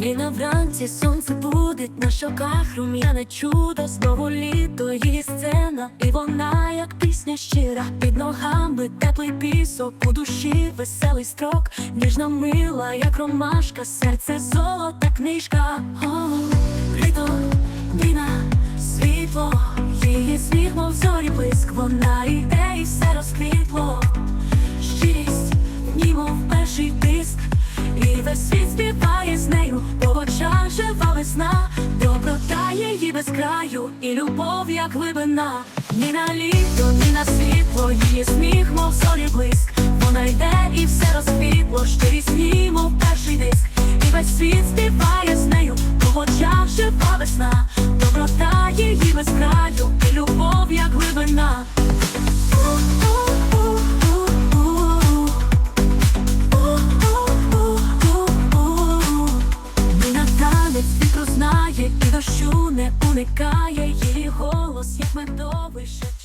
Ніна вранці сонце будить на щоках рум'яне чудо, знову літо її сцена, і вона, як пісня щира, під ногами теплий пісок, у душі веселий строк, ніжна мила, як ромашка, серце золота книжка. О, літо, Ніна, світло, її сміх, мов зорі блиск, вона йде і все розквітло. Її без краю, і любов, як глибина. Ні на літо, ні на світло, її сміх, мов зорі блиск. Вона йде і все розквітло, щирість, німо перший диск, і весь світ співає з нею, по очах жива доброта її без краю, і любов, як глибина. Дощу не уникає її голос, як медовий шепіт